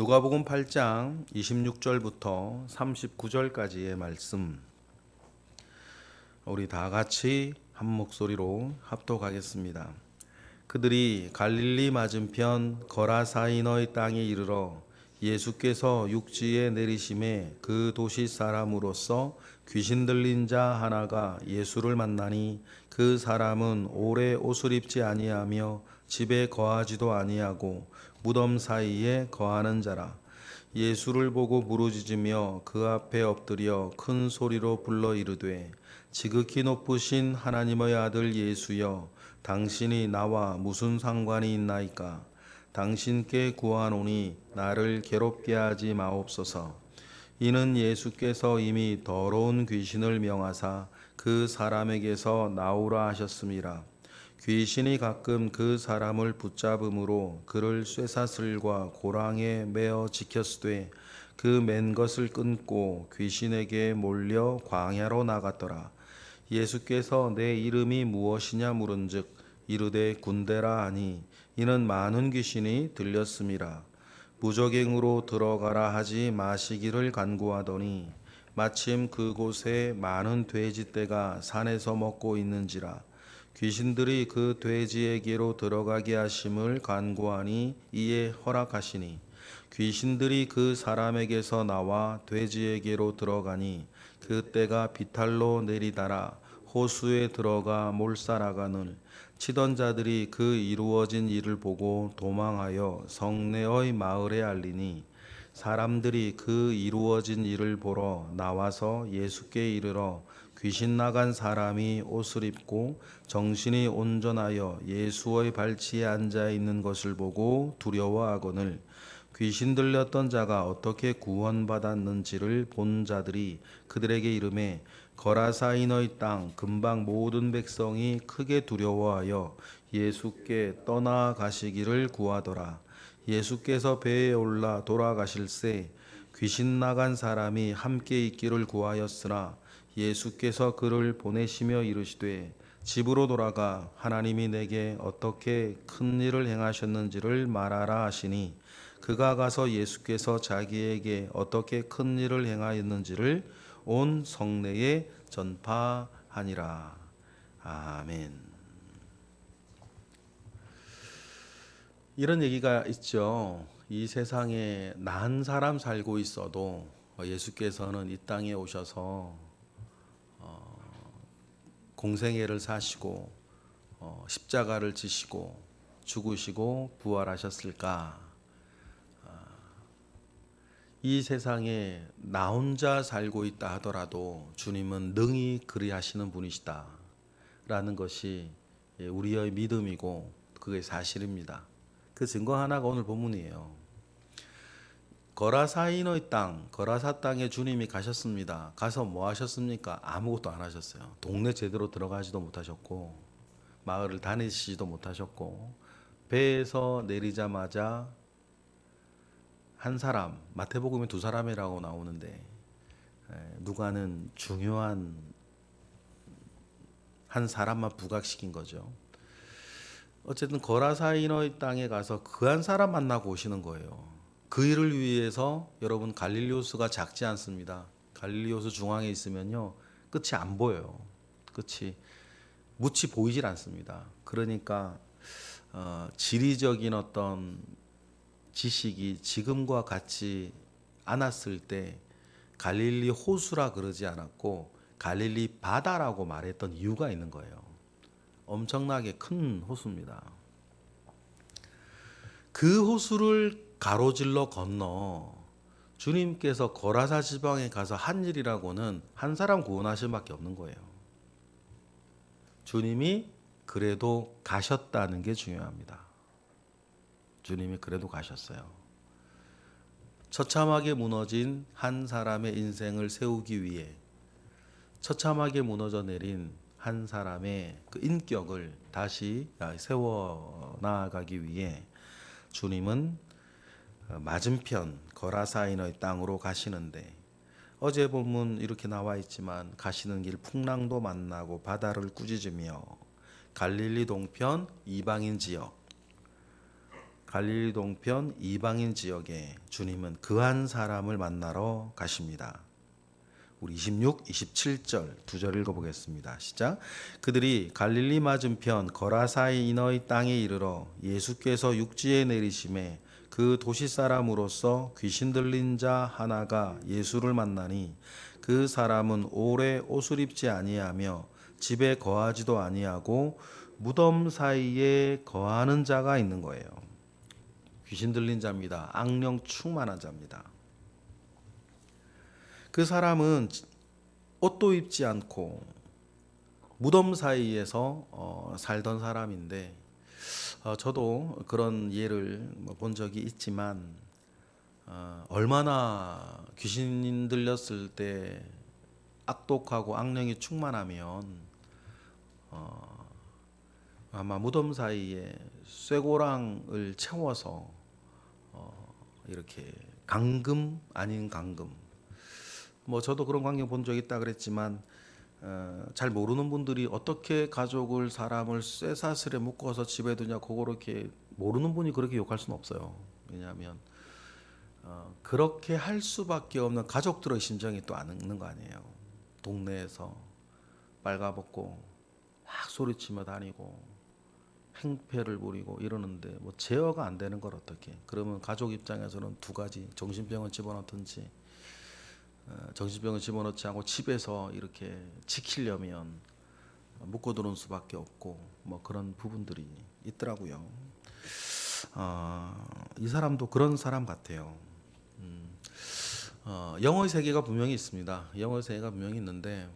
누가복음 8장 26절부터 39절까지의 말씀 우리 다 같이 한 목소리로 합독하겠습니다. 그들이 갈릴리 맞은편 거라사이너의 땅에 이르러 예수께서 육지에 내리심에 그 도시 사람으로서 귀신 들린 자 하나가 예수를 만나니 그 사람은 오래 옷을 입지 아니하며 집에 거하지도 아니하고 무덤 사이에 거하는 자라. 예수를 보고 부르짖으며 그 앞에 엎드려 큰 소리로 불러 이르되 지극히 높으신 하나님의 아들 예수여 당신이 나와 무슨 상관이 있나이까? 당신께 구하노니 나를 괴롭게 하지 마옵소서. 이는 예수께서 이미 더러운 귀신을 명하사 그 사람에게서 나오라 하셨음이라 귀신이 가끔 그 사람을 붙잡음으로 그를 쇠사슬과 고랑에 매어 지켰으되 그 맨 것을 끊고 귀신에게 몰려 광야로 나갔더라. 예수께서 내 이름이 무엇이냐 물은즉 이르되 군대라 하니 이는 많은 귀신이 들렸음이라 무적행으로 들어가라 하지 마시기를 간구하더니 마침 그곳에 많은 돼지떼가 산에서 먹고 있는지라 귀신들이 그 돼지에게로 들어가게 하심을 간구하니 이에 허락하시니 귀신들이 그 사람에게서 나와 돼지에게로 들어가니 그 떼가 비탈로 내리다라. 호수에 들어가 몰살아가는 치던 자들이 그 이루어진 일을 보고 도망하여 성내의 마을에 알리니 사람들이 그 이루어진 일을 보러 나와서 예수께 이르러 귀신 나간 사람이 옷을 입고 정신이 온전하여 예수의 발치에 앉아 있는 것을 보고 두려워하거늘 귀신 들렸던 자가 어떻게 구원받았는지를 본 자들이 그들에게 이름에 거라사인의 땅 근방 모든 백성이 크게 두려워하여 예수께 떠나가시기를 구하더라. 예수께서 배에 올라 돌아가실새 귀신 나간 사람이 함께 있기를 구하였으나 예수께서 그를 보내시며 이르시되 집으로 돌아가 하나님이 내게 어떻게 큰 일을 행하셨는지를 말하라 하시니 그가 가서 예수께서 자기에게 어떻게 큰 일을 행하였는지를 온 성내에 전파하니라. 아멘. 이런 얘기가 있죠. 이 세상에 난 사람 살고 있어도 예수께서는 이 땅에 오셔서 어, 공생애를 사시고 어, 십자가를 지시고 죽으시고 부활하셨을까? 아, 이 세상에 나 혼자 살고 있다 하더라도 주님은 능히 그리하시는 분이시다. 라는 것이 예, 우리의 믿음이고 그게 사실입니다. 그 증거 하나가 오늘 본문이에요. 거라사인의 땅, 거라사 땅에 주님이 가셨습니다. 가서 뭐 하셨습니까? 아무것도 안 하셨어요. 동네 제대로 들어가지도 못하셨고, 마을을 다니시지도 못하셨고, 배에서 내리자마자 한 사람, 마태복음에 두 사람이라고 나오는데, 누가는 중요한 한 사람만 부각시킨 거죠. 어쨌든 거라사인의 땅에 가서 그 한 사람 만나고 오시는 거예요. 그 일을 위해서 여러분 갈릴리오스가 작지 않습니다. 갈릴리오스 중앙에 있으면요 끝이 안 보여요. 끝이 묻이 보이질 않습니다. 그러니까 어, 지리적인 어떤 지식이 지금과 같이 않았을 때 갈릴리 호수라 그러지 않았고 갈릴리 바다라고 말했던 이유가 있는 거예요. 엄청나게 큰 호수입니다. 그 호수를 가로질러 건너 주님께서 거라사 지방에 가서 한 일이라고는 한 사람 구원하실 밖에 없는 거예요. 주님이 그래도 가셨다는 게 중요합니다. 주님이 그래도 가셨어요. 처참하게 무너진 한 사람의 인생을 세우기 위해 처참하게 무너져 내린 한 사람의 그 인격을 다시 세워 나가기 위해 주님은 맞은편 거라사인의 땅으로 가시는데 어제 본문 이렇게 나와 있지만 가시는 길 풍랑도 만나고 바다를 꾸짖으며 갈릴리 동편 이방인 지역 갈릴리 동편 이방인 지역에 주님은 그 한 사람을 만나러 가십니다. 우리 26, 27절 두 절 읽어보겠습니다. 시작. 그들이 갈릴리 맞은편 거라사이 이너의 땅에 이르러 예수께서 육지에 내리심에 그 도시 사람으로서 귀신 들린 자 하나가 예수를 만나니 그 사람은 오래 옷을 입지 아니하며 집에 거하지도 아니하고 무덤 사이에 거하는 자가 있는 거예요. 귀신 들린 자입니다. 악령 충만한 자입니다. 그 사람은 옷도 입지 않고 무덤 사이에서 어, 살던 사람인데 어, 저도 그런 예를 뭐 본 적이 있지만 어, 얼마나 귀신 들렸을 때 악독하고 악령이 충만하면 어, 아마 무덤 사이에 쇠고랑을 채워서 어, 이렇게 강금 아닌 강금. 뭐 저도 그런 광경 본 적 있다 그랬지만 어, 잘 모르는 분들이 어떻게 가족을 사람을 쇠사슬에 묶어서 집에 두냐 그거 이렇게 모르는 분이 그렇게 욕할 수는 없어요. 왜냐하면 어, 그렇게 할 수밖에 없는 가족들의 심정이 또 아는 거 아니에요. 동네에서 빨가벗고 막 소리치며 다니고 행패를 부리고 이러는데 뭐 제어가 안 되는 걸 어떻게? 그러면 가족 입장에서는 두 가지 정신병을 집어넣든지 어, 정신병을 집어넣지 않고 집에서 이렇게 지키려면 묶어두는 수밖에 없고 뭐 그런 부분들이 있더라고요. 어, 이 사람도 그런 사람 같아요. 음, 어, 영어의 세계가 분명히 있습니다. 영어의 세계가 분명히 있는데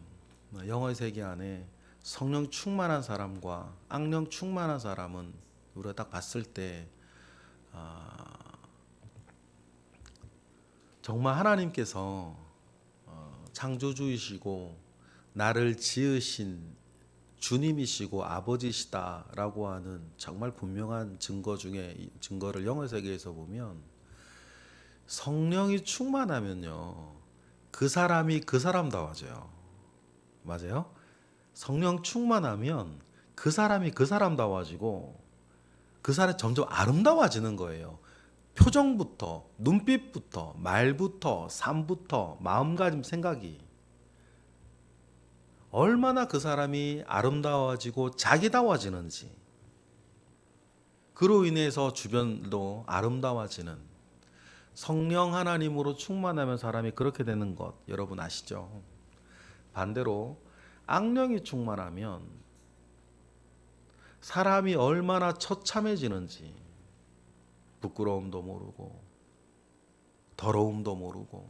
어, 영어의 세계 안에 성령 충만한 사람과 악령 충만한 사람은 우리가 딱 봤을 때 아, 정말 하나님께서 어, 창조주이시고 나를 지으신 주님이시고 아버지시다라고 하는 정말 분명한 증거 중에 이 증거를 영어 세계에서 보면 성령이 충만하면요 그 사람이 그 사람다워져요 맞아요? 성령 충만하면 그 사람이 그 사람다워지고 그 사람이 점점 아름다워지는 거예요. 표정부터 눈빛부터 말부터 삶부터 마음가짐 생각이 얼마나 그 사람이 아름다워지고 자기다워지는지 그로 인해서 주변도 아름다워지는 성령 하나님으로 충만하면 사람이 그렇게 되는 것 여러분 아시죠? 반대로 악령이 충만하면 사람이 얼마나 처참해지는지 부끄러움도 모르고 더러움도 모르고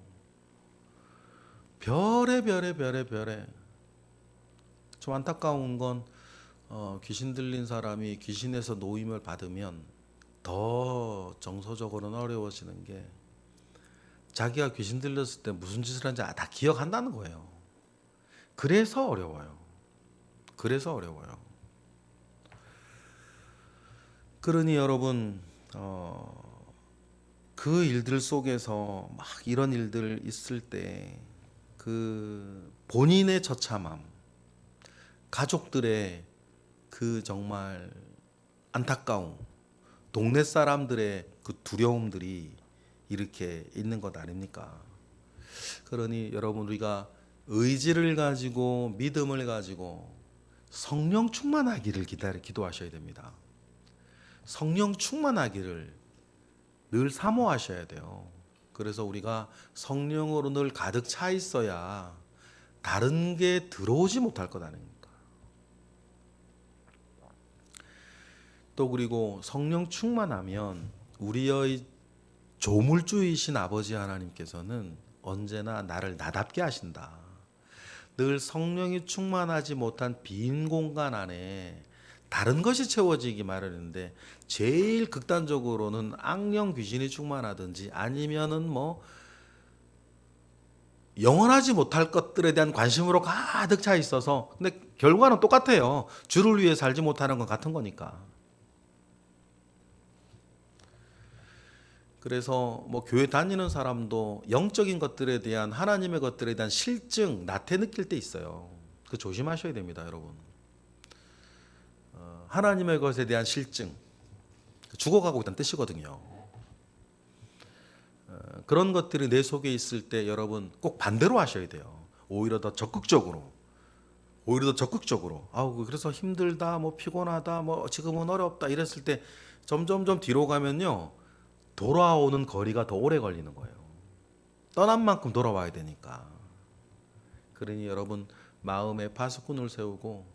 별의 별의 별의 별의 좀 안타까운 건 어, 귀신 들린 사람이 귀신에서 노임을 받으면 더 정서적으로는 어려워지는 게 자기가 귀신 들렸을 때 무슨 짓을 한지 다 기억한다는 거예요. 그래서 어려워요. 그래서 어려워요. 그러니 여러분 어, 그 일들 속에서 막 이런 일들 있을 때 그 본인의 처참함, 가족들의 그 정말 안타까움, 동네 사람들의 그 두려움들이 이렇게 있는 것 아닙니까? 그러니 여러분 우리가 의지를 가지고 믿음을 가지고 성령 충만하기를 기다려 기도하셔야 됩니다. 성령 충만하기를 늘 사모하셔야 돼요. 그래서 우리가 성령으로 늘 가득 차 있어야 다른 게 들어오지 못할 것 아닙니까? 또 그리고 성령 충만하면 우리의 조물주이신 아버지 하나님께서는 언제나 나를 나답게 하신다. 늘 성령이 충만하지 못한 빈 공간 안에 다른 것이 채워지기 마련인데 제일 극단적으로는 악령 귀신이 충만하든지 아니면은 뭐 영원하지 못할 것들에 대한 관심으로 가득 차 있어서 근데 결과는 똑같아요. 주를 위해 살지 못하는 건 같은 거니까. 그래서 뭐 교회 다니는 사람도 영적인 것들에 대한 하나님의 것들에 대한 실증, 나태 느낄 때 있어요. 그 조심하셔야 됩니다, 여러분. 어, 하나님의 것에 대한 실증, 죽어가고 있다는 뜻이거든요. 어, 그런 것들이 내 속에 있을 때 여러분 꼭 반대로 하셔야 돼요. 오히려 더 적극적으로. 오히려 더 적극적으로. 아우 그래서 힘들다, 뭐 피곤하다, 뭐 지금은 어렵다 이랬을 때 점점점 뒤로 가면요 돌아오는 거리가 더 오래 걸리는 거예요. 떠난 만큼 돌아와야 되니까. 그러니 여러분 마음에 파수꾼을 세우고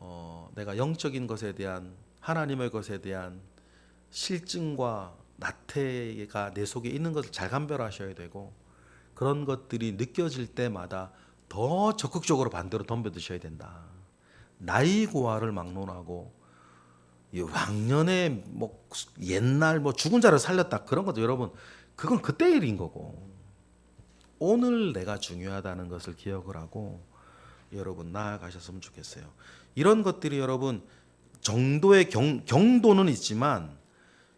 어, 내가 영적인 것에 대한 하나님의 것에 대한 실증과 나태가 내 속에 있는 것을 잘 감별하셔야 되고 그런 것들이 느껴질 때마다 더 적극적으로 반대로 덤벼드셔야 된다. 나이 고화를 막론하고 이 왕년에 뭐 옛날 뭐 죽은 자를 살렸다 그런 것도 여러분 그건 그때 일인 거고 오늘 내가 중요하다는 것을 기억을 하고 여러분 나아가셨으면 좋겠어요. 이런 것들이 여러분 정도의 경, 경도는 있지만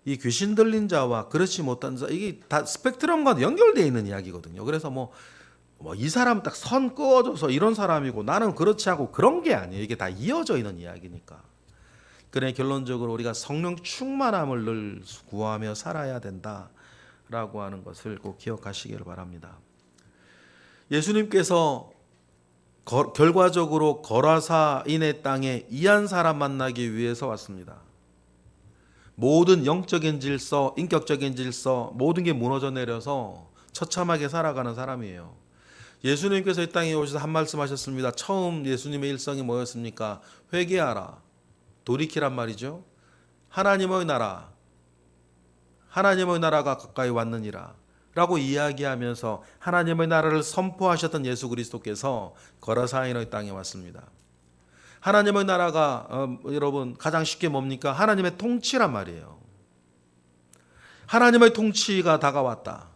이 귀신 들린 자와 그렇지 못한 자 이게 다 스펙트럼과 연결되어 있는 이야기거든요. 그래서 뭐 뭐이 사람 딱선 그어줘서 이런 사람이고 나는 그렇지 않고 그런 게 아니에요. 이게 다 이어져 있는 이야기니까. 그래 결론적으로 우리가 성령 충만함을 늘 구하며 살아야 된다라고 하는 것을 꼭 기억하시기를 바랍니다. 예수님께서 거- 결과적으로 거라사인의 땅에 이한 사람 만나기 위해서 왔습니다. 모든 영적인 질서, 인격적인 질서, 모든 게 무너져 내려서 처참하게 살아가는 사람이에요. 예수님께서 이 땅에 오셔서 한 말씀 하셨습니다. 처음 예수님의 일성이 뭐였습니까? 회개하라, 돌이키란 말이죠. 하나님의 나라, 하나님의 나라가 가까이 왔느니라. 라고 이야기하면서 하나님의 나라를 선포하셨던 예수 그리스도께서 거라사인의 땅에 왔습니다. 하나님의 나라가 어, 여러분 가장 쉽게 뭡니까? 하나님의 통치란 말이에요. 하나님의 통치가 다가왔다.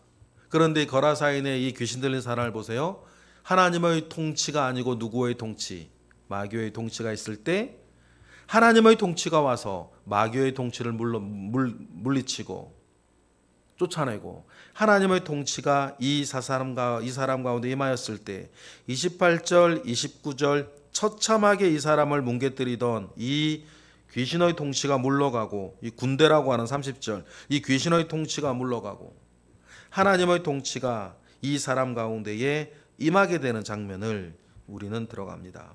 그런데 거라사인의 이 귀신 들린 사람을 보세요. 하나님의 통치가 아니고 누구의 통치? 마귀의 통치가 있을 때 하나님의 통치가 와서 마귀의 통치를 물러, 물, 물리치고 쫓아내고 하나님의 통치가 이 사람과 이 사람 가운데 임하였을 때 28절 29절 처참하게 이 사람을 뭉개뜨리던 이 귀신의 통치가 물러가고 이 군대라고 하는 30절 이 귀신의 통치가 물러가고 하나님의 통치가 이 사람 가운데에 임하게 되는 장면을 우리는 들어갑니다.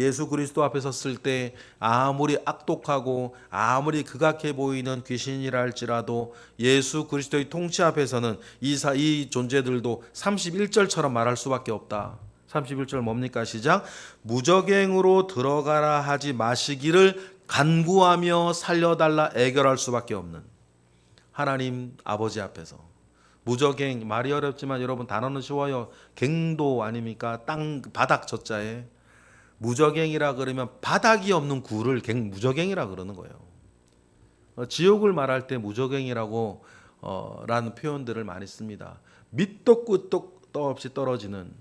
예수 그리스도 앞에 섰을 때 아무리 악독하고 아무리 극악해 보이는 귀신이라 할지라도 예수 그리스도의 통치 앞에서는 이, 사, 이 존재들도 31절처럼 말할 수밖에 없다. 31절 뭡니까? 시작. 무적행으로 들어가라 하지 마시기를 간구하며 살려달라 애결할 수밖에 없는 하나님 아버지 앞에서 무적행 말이 어렵지만 여러분 단어는 쉬워요. 갱도 아닙니까? 땅 바닥 저자에 무적행이라 그러면 바닥이 없는 굴을 갱 무적행이라 그러는 거예요. 어, 지옥을 말할 때 무적행이라고 어, 라는 표현들을 많이 씁니다. 밑도 끝도 없이 떨어지는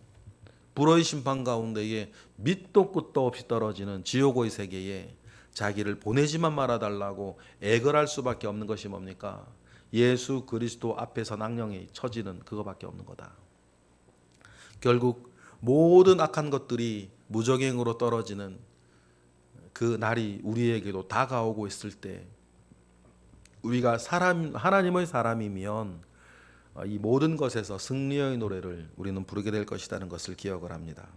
불의 심판 가운데에 밑도 끝도 없이 떨어지는 지옥의 세계에 자기를 보내지만 말아달라고 애걸할 수밖에 없는 것이 뭡니까? 예수 그리스도 앞에서 낭령이 처지는 그거밖에 없는 거다. 결국 모든 악한 것들이 무적행으로 떨어지는 그 날이 우리에게도 다가오고 있을 때 우리가 사람 하나님의 사람이면 어, 이 모든 것에서 승리의 노래를 우리는 부르게 될 것이라는 것을 기억을 합니다.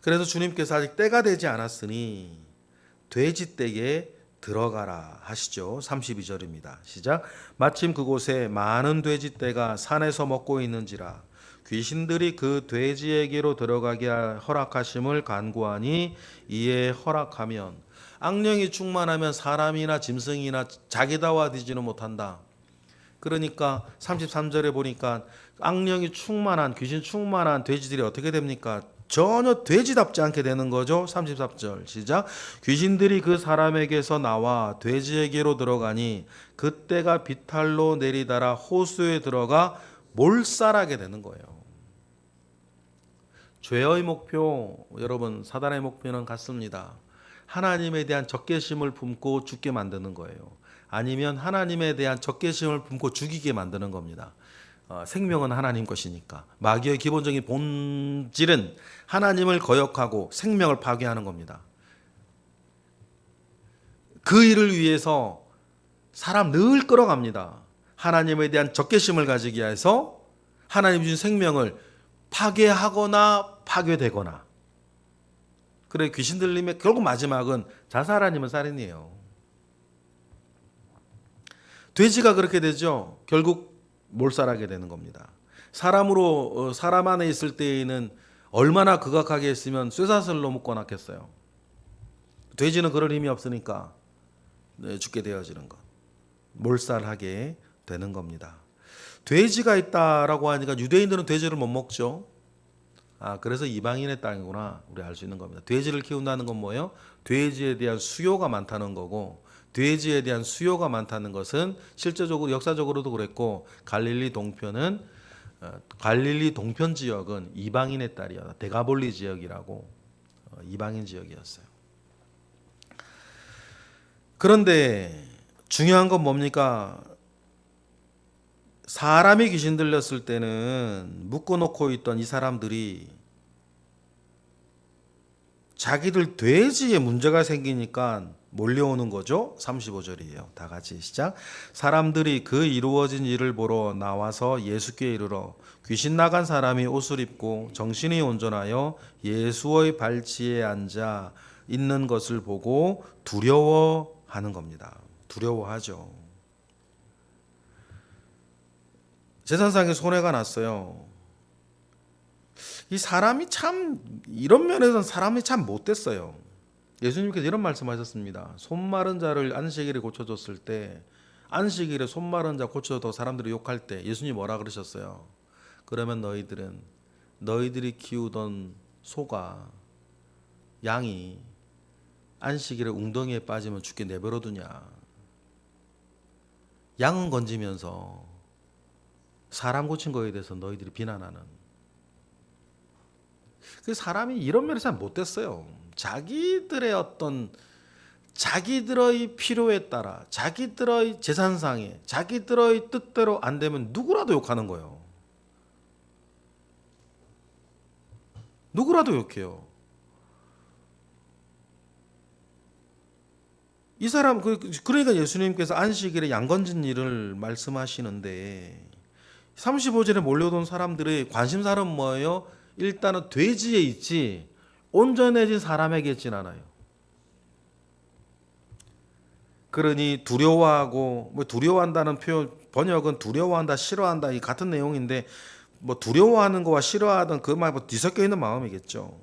그래서 주님께서 아직 때가 되지 않았으니 돼지 떼에 들어가라 하시죠. 32절입니다. 시작. 마침 그곳에 많은 돼지 떼가 산에서 먹고 있는지라 귀신들이 그 돼지에게로 들어가게 허락하심을 간구하니 이에 허락하면 악령이 충만하면 사람이나 짐승이나 자기다와 되지는 못한다. 그러니까 33절에 보니까 악령이 충만한 귀신 충만한 돼지들이 어떻게 됩니까? 전혀 돼지답지 않게 되는 거죠. 33절 시작. 귀신들이 그 사람에게서 나와 돼지에게로 들어가니 그때가 비탈로 내리다라 호수에 들어가 몰살하게 되는 거예요. 죄의 목표 여러분 사단의 목표는 같습니다. 하나님에 대한 적개심을 품고 죽게 만드는 거예요. 아니면 하나님에 대한 적개심을 품고 죽이게 만드는 겁니다. 어, 생명은 하나님 것이니까 마귀의 기본적인 본질은 하나님을 거역하고 생명을 파괴하는 겁니다. 그 일을 위해서 사람 늘 끌어갑니다. 하나님에 대한 적개심을 가지기 위해서 하나님 주신 생명을 파괴하거나 파괴되거나 그래 귀신 들림의 결국 마지막은 자살 아니면 살인이에요. 돼지가 그렇게 되죠. 결국 몰살하게 되는 겁니다. 사람으로 어, 사람 안에 있을 때에는 얼마나 극악하게 했으면 쇠사슬로 묶어놨겠어요. 돼지는 그럴 힘이 없으니까 네, 죽게 되어지는 것, 몰살하게 되는 겁니다. 돼지가 있다라고 하니까 유대인들은 돼지를 못 먹죠. 아 그래서 이방인의 땅이구나 우리 알 수 있는 겁니다. 돼지를 키운다는 건 뭐예요? 돼지에 대한 수요가 많다는 거고 돼지에 대한 수요가 많다는 것은 실제적으로 역사적으로도 그랬고 갈릴리 동편은 어, 갈릴리 동편 지역은 이방인의 딸이었다. 데가볼리 지역이라고 어, 이방인 지역이었어요. 그런데 중요한 건 뭡니까? 사람이 귀신 들렸을 때는 묶어놓고 있던 이 사람들이 자기들 돼지에 문제가 생기니까 몰려오는 거죠. 35절이에요. 다 같이 시작. 사람들이 그 이루어진 일을 보러 나와서 예수께 이르러 귀신 나간 사람이 옷을 입고 정신이 온전하여 예수의 발치에 앉아 있는 것을 보고 두려워하는 겁니다. 두려워하죠. 재산상에 손해가 났어요. 이 사람이 참 이런 면에서는 사람이 참 못됐어요. 예수님께서 이런 말씀하셨습니다. 손 마른 자를 안식일에 고쳐줬을 때 안식일에 손 마른 자 고쳐도 사람들이 욕할 때 예수님 뭐라 그러셨어요? 그러면 너희들은 너희들이 키우던 소가 양이 안식일에 웅덩이에 빠지면 죽게 내버려 두냐? 양은 건지면서 사람 고친 거에 대해서 너희들이 비난하는 그 사람이 이런 면에서 참 못됐어요. 자기들의 어떤 자기들의 필요에 따라 자기들의 재산상에 자기들의 뜻대로 안 되면 누구라도 욕하는 거예요. 누구라도 욕해요. 이 사람 그 그러니까 예수님께서 안식일에 양 건진 일을 말씀하시는데 35절에 몰려오던 사람들의 관심사는 뭐예요? 일단은 돼지에 있지 온전해진 사람에게 있진 않아요. 그러니 두려워하고 뭐 두려워한다는 표현 번역은 두려워한다 싫어한다 이 같은 내용인데 뭐 두려워하는 거와 싫어하던 그말 뭐 뒤섞여 있는 마음이겠죠.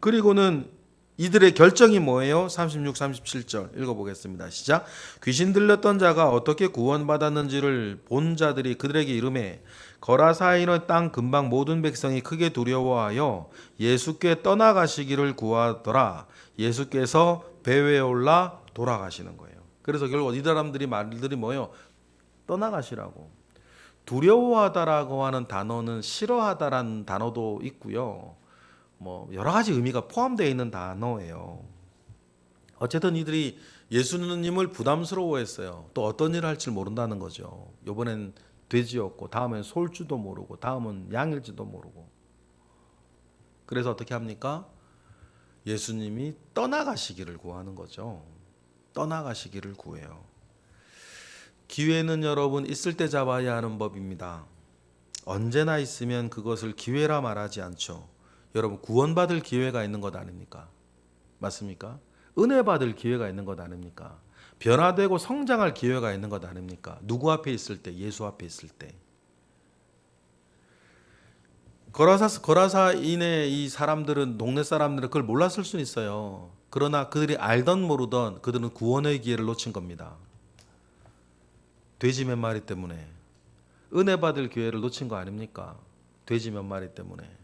그리고는 이들의 결정이 뭐예요? 36, 37절 읽어보겠습니다. 시작. 귀신 들렸던 자가 어떻게 구원받았는지를 본 자들이 그들에게 이름해 거라사이는 땅 근방 모든 백성이 크게 두려워하여 예수께 떠나가시기를 구하더라. 예수께서 배에 올라 돌아가시는 거예요. 그래서 결국 이 사람들이 말들이 뭐예요? 떠나가시라고. 두려워하다라고 하는 단어는 싫어하다라는 단어도 있고요. 뭐 여러 가지 의미가 포함되어 있는 단어예요. 어쨌든 이들이 예수님을 부담스러워했어요. 또 어떤 일을 할지 모른다는 거죠. 이번엔 돼지였고 다음엔 솔줄도 모르고 다음은 양일지도 모르고. 그래서 어떻게 합니까? 예수님이 떠나가시기를 구하는 거죠. 떠나가시기를 구해요. 기회는 여러분 있을 때 잡아야 하는 법입니다. 언제나 있으면 그것을 기회라 말하지 않죠. 여러분 구원받을 기회가 있는 것 아닙니까? 맞습니까? 은혜 받을 기회가 있는 것 아닙니까? 변화되고 성장할 기회가 있는 것 아닙니까? 누구 앞에 있을 때, 예수 앞에 있을 때. 거라사 거라사인의 이 사람들은 동네 사람들은 그걸 몰랐을 수 있어요. 그러나 그들이 알던 모르던 그들은 구원의 기회를 놓친 겁니다. 돼지 몇 마리 때문에 은혜 받을 기회를 놓친 거 아닙니까? 돼지 몇 마리 때문에.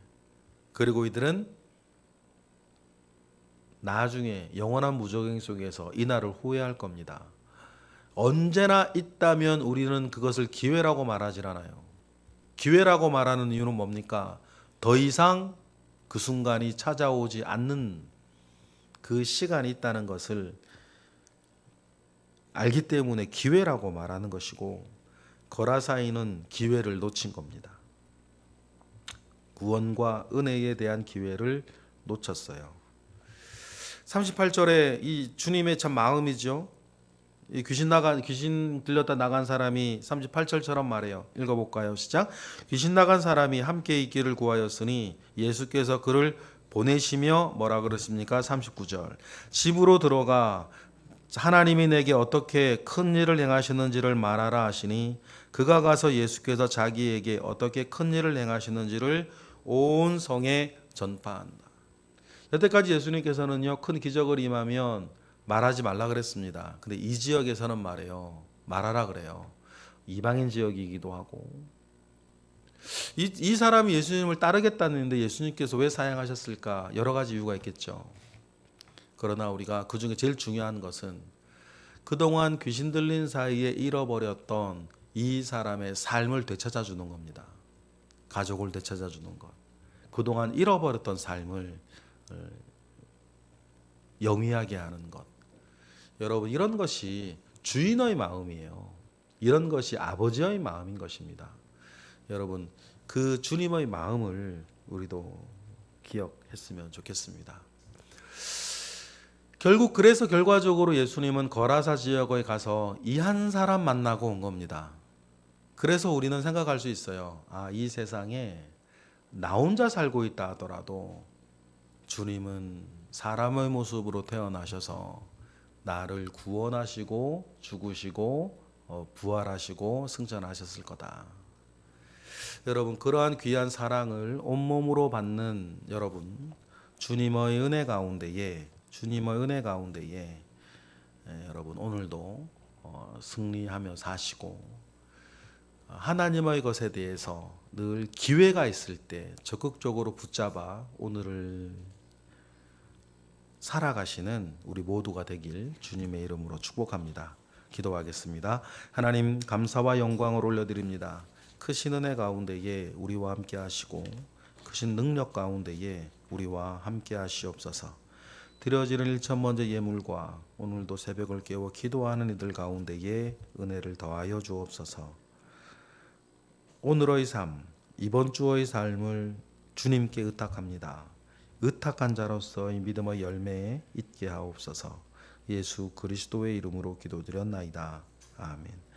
그리고 이들은 나중에 영원한 무적행 속에서 이 날을 후회할 겁니다. 언제나 있다면 우리는 그것을 기회라고 말하지 않아요. 기회라고 말하는 이유는 뭡니까? 더 이상 그 순간이 찾아오지 않는 그 시간이 있다는 것을 알기 때문에 기회라고 말하는 것이고 거라사이는 기회를 놓친 겁니다. 구원과 은혜에 대한 기회를 놓쳤어요. 38절에 이 주님의 참 마음이죠. 이 귀신 나간 귀신 들렸다 나간 사람이 38절처럼 말해요. 읽어 볼까요? 시작. 귀신 나간 사람이 함께 있기를 구하였으니 예수께서 그를 보내시며 뭐라 그러십니까? 39절. 집으로 들어가 하나님이 내게 어떻게 큰 일을 행하시는지를 말하라 하시니 그가 가서 예수께서 자기에게 어떻게 큰 일을 행하시는지를 온 성에 전파한다. 여태까지 예수님께서는요 큰 기적을 임하면 말하지 말라 그랬습니다. 근데 이 지역에서는 말해요. 말하라 그래요. 이방인 지역이기도 하고 이, 이 사람이 예수님을 따르겠다는데 예수님께서 왜 사양하셨을까? 여러 가지 이유가 있겠죠. 그러나 우리가 그 중에 제일 중요한 것은 그동안 귀신 들린 사이에 잃어버렸던 이 사람의 삶을 되찾아 주는 겁니다. 가족을 되찾아 주는 것. 그동안 잃어버렸던 삶을 어, 영위하게 하는 것. 여러분 이런 것이 주인의 마음이에요. 이런 것이 아버지의 마음인 것입니다. 여러분 그 주님의 마음을 우리도 기억했으면 좋겠습니다. 결국 그래서 결과적으로 예수님은 거라사 지역에 가서 이 한 사람 만나고 온 겁니다. 그래서 우리는 생각할 수 있어요. 아, 이 세상에 나 혼자 살고 있다 하더라도 주님은 사람의 모습으로 태어나셔서 나를 구원하시고 죽으시고 어, 부활하시고 승천하셨을 거다. 여러분 그러한 귀한 사랑을 온몸으로 받는 여러분 주님의 은혜 가운데에 주님의 은혜 가운데에 예, 여러분 오늘도 어, 승리하며 사시고 어, 하나님의 것에 대해서 늘 기회가 있을 때 적극적으로 붙잡아 오늘을 살아가시는 우리 모두가 되길 주님의 이름으로 축복합니다. 기도하겠습니다. 하나님 감사와 영광을 올려드립니다. 크신 은혜 가운데에 우리와 함께 하시고 크신 능력 가운데에 우리와 함께 하시옵소서. 드려지는 일천 번째 예물과 오늘도 새벽을 깨워 기도하는 이들 가운데에 은혜를 더하여 주옵소서. 오늘의 삶, 이번 주의 삶을 주님께 의탁합니다. 의탁한 자로서의 믿음의 열매에 있게 하옵소서. 예수 그리스도의 이름으로 기도드렸나이다. 아멘.